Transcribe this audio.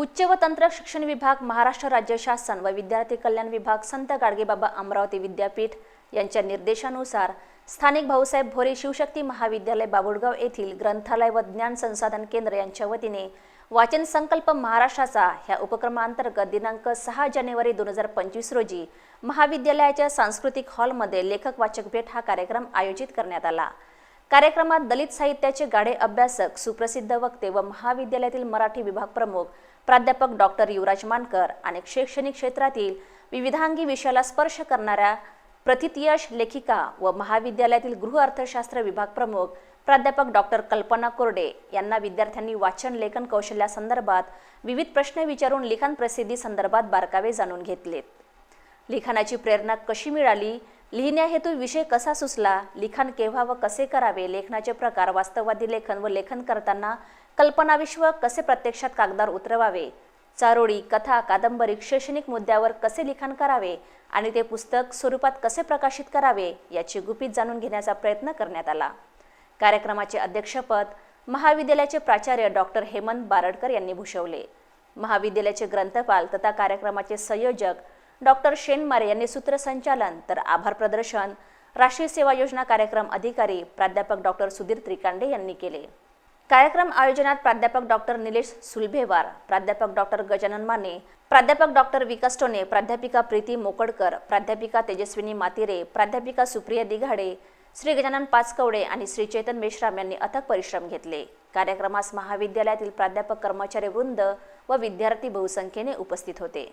उच्च व तंत्र शिक्षण विभाग महाराष्ट्र राज्य शासन व विद्यार्थी कल्याण विभाग संत गाडगेबाबा अमरावती विद्यापीठ यांच्या निर्देशानुसार स्थानिक भाऊसाहेब भोरे शिवशक्ती महाविद्यालय बाबुळगाव येथील ग्रंथालय व ज्ञान संसाधन केंद्र यांच्या वतीने वाचन संकल्प महाराष्ट्राचा ह्या उपक्रमांतर्गत दिनांक सहा जानेवारी दोन हजार पंचवीस रोजी महाविद्यालयाच्या सांस्कृतिक हॉलमध्ये लेखक वाचक भेट हा कार्यक्रम आयोजित करण्यात आला. कार्यक्रमात दलित साहित्याचे गाढे अभ्यासक सुप्रसिद्ध वक्ते व महाविद्यालयातील मराठी विभाग प्रमुख प्राध्यापक डॉक्टर युवराज मानकर आणि शैक्षणिक क्षेत्रातील विविधांगी विषयाला स्पर्श करणाऱ्या प्रतितयश लेखिका व महाविद्यालयातील गृह अर्थशास्त्र विभाग प्रमुख प्राध्यापक डॉक्टर कल्पना कोरडे यांना विद्यार्थ्यांनी वाचन लेखन कौशल्यासंदर्भात विविध प्रश्न विचारून लिखाण प्रसिद्धी संदर्भात बारकावे जाणून घेतलेत. लिखाणाची प्रेरणा कशी मिळाली? लिहिण्याहेतून विषय कसा सुचला? लिखाण केव्हा व कसे करावे? लेखनाचे प्रकार वास्तववादी लेखन व लेखन करताना कल्पनाविश्व कसे प्रत्यक्षात कागदार उतरवावे? चारोळी कथा कादंबरी शैक्षणिक मुद्द्यावर कसे लिखाण करावे? आणि ते पुस्तक स्वरूपात कसे प्रकाशित करावे? याची गुपित जाणून घेण्याचा प्रयत्न करण्यात आला. कार्यक्रमाचे अध्यक्षपद महाविद्यालयाचे प्राचार्य डॉक्टर हेमंत बारडकर यांनी भूषवले. महाविद्यालयाचे ग्रंथपाल तथा कार्यक्रमाचे संयोजक डॉक्टर शेनमारे यांनी सूत्रसंचालन तर आभार प्रदर्शन राष्ट्रीय सेवा योजना कार्यक्रम अधिकारी प्राध्यापक डॉक्टर सुधीर त्रिकांडे यांनी केले. कार्यक्रम आयोजनात प्राध्यापक डॉक्टर निलेश सुलभेवार प्राध्यापक डॉक्टर गजानन माने प्राध्यापक डॉक्टर विकास टोने प्राध्यापिका प्रीती मोकडकर प्राध्यापिका तेजस्विनी मातिरे प्राध्यापिका सुप्रिया दिघाडे श्री गजानन पाचकवडे आणि श्री चेतन मेश्राम यांनी अथक परिश्रम घेतले. कार्यक्रमास महाविद्यालयातील प्राध्यापक कर्मचारी वृंद व विद्यार्थी बहुसंख्येने उपस्थित होते.